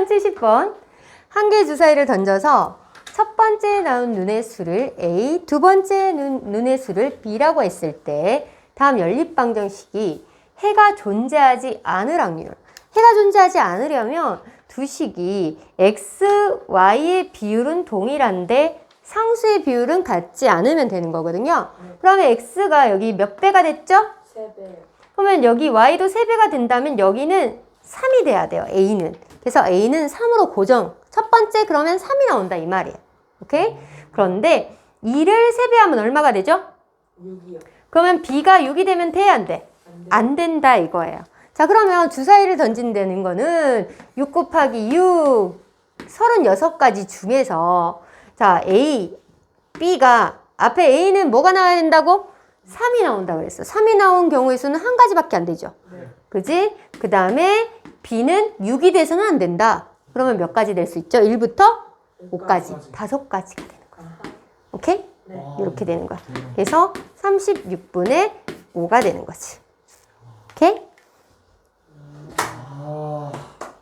번째 10번. 한 개의 주사위를 던져서 첫 번째 나온 눈의 수를 A, 두 번째 눈, 눈의 수를 B라고 했을 때 다음 연립방정식이 해가 존재하지 않을 확률. 해가 존재하지 않으려면 두 식이 X, Y의 비율은 동일한데 상수의 비율은 같지 않으면 되는 거거든요. 그러면 X가 여기 몇 배가 됐죠? 세배 그러면 여기 y도 3배가 된다면 여기는 3이 돼야 돼요. a는. 그래서 a는 3으로 고정. 첫 번째 그러면 3이 나온다 이 말이에요. 오케이? 그런데 2를 3배하면 얼마가 되죠? 6이요 그러면 b가 6이 되면 돼야 안 돼? 안돼 안 된다 이거예요. 자 그러면 주사위를 던진다는 거는 6 곱하기 6 36가지 중에서 자 A, B가 앞에 A는 뭐가 나와야 된다고? 3이 나온다 그랬어. 3이 나온 경우의 수는 한 가지밖에 안 되죠. 네 그지? 그 다음에 B는 6이 돼서는 안 된다. 그러면 몇 가지 될 수 있죠? 1부터 5까지. 다섯 가지가 되는 거야. 오케이? 네 이렇게 되는 거야. 그래서 36분의 5가 되는 거지.